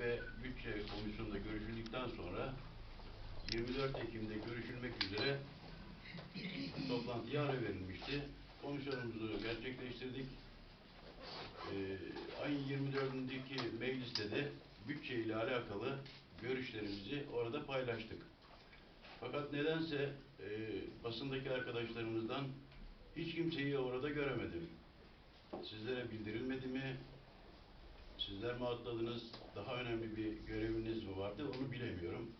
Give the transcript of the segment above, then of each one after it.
ve Bütçe Komisyonu'nda görüşüldükten sonra 24 Ekim'de görüşülmek üzere toplantıya ara verilmişti. Komisyonumuzu gerçekleştirdik. Ee, ayın 24'ündeki mecliste de bütçe ile alakalı görüşlerimizi orada paylaştık. Fakat nedense e, basındaki arkadaşlarımızdan hiç kimseyi orada göremedim. Sizlere bildirilmedi? Sizler mi atladınız? Daha önemli bir göreviniz mi vardı? Onu bilemiyorum.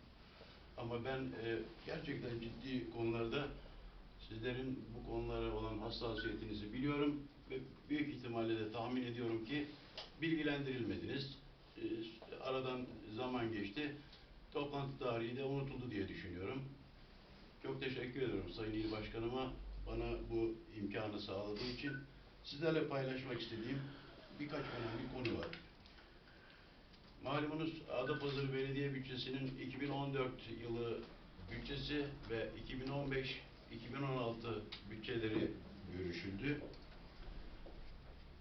Ama ben e, gerçekten ciddi konularda sizlerin bu konulara olan hassasiyetinizi biliyorum ve büyük ihtimalle de tahmin ediyorum ki bilgilendirilmediniz. E, aradan zaman geçti. Toplantı tarihi de unutuldu diye düşünüyorum. Çok teşekkür ediyorum Sayın İl Başkanıma bana bu imkanı sağladığı için. Sizlerle paylaşmak istediğim birkaç önemli konu var. Malumunuz Adapazarı Belediye Bütçesi'nin 2014 yılı bütçesi ve 2015-2016 bütçeleri görüşüldü.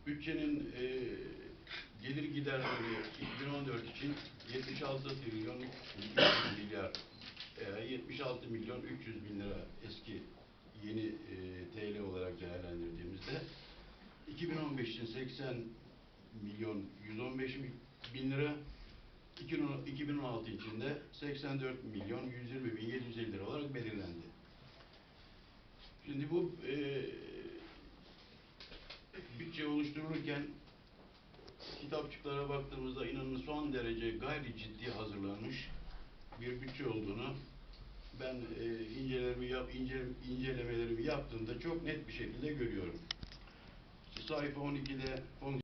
Bütçenin e, gelir giderleri 2014 için 76 trilyon 300 milyar e, 76 milyon 300 bin lira eski yeni e, TL olarak değerlendirdiğimizde 2015 için 80 milyon 115 mi- bin lira 2016 için de 84 milyon 120 bin 750 lira olarak belirlendi. Şimdi bu e, bütçe oluşturulurken kitapçıklara baktığımızda inanın son derece gayri ciddi hazırlanmış bir bütçe olduğunu ben e, incelerimi yap, ince, incelemelerimi yaptığımda çok net bir şekilde görüyorum. Sayfa 12'de fonksiyon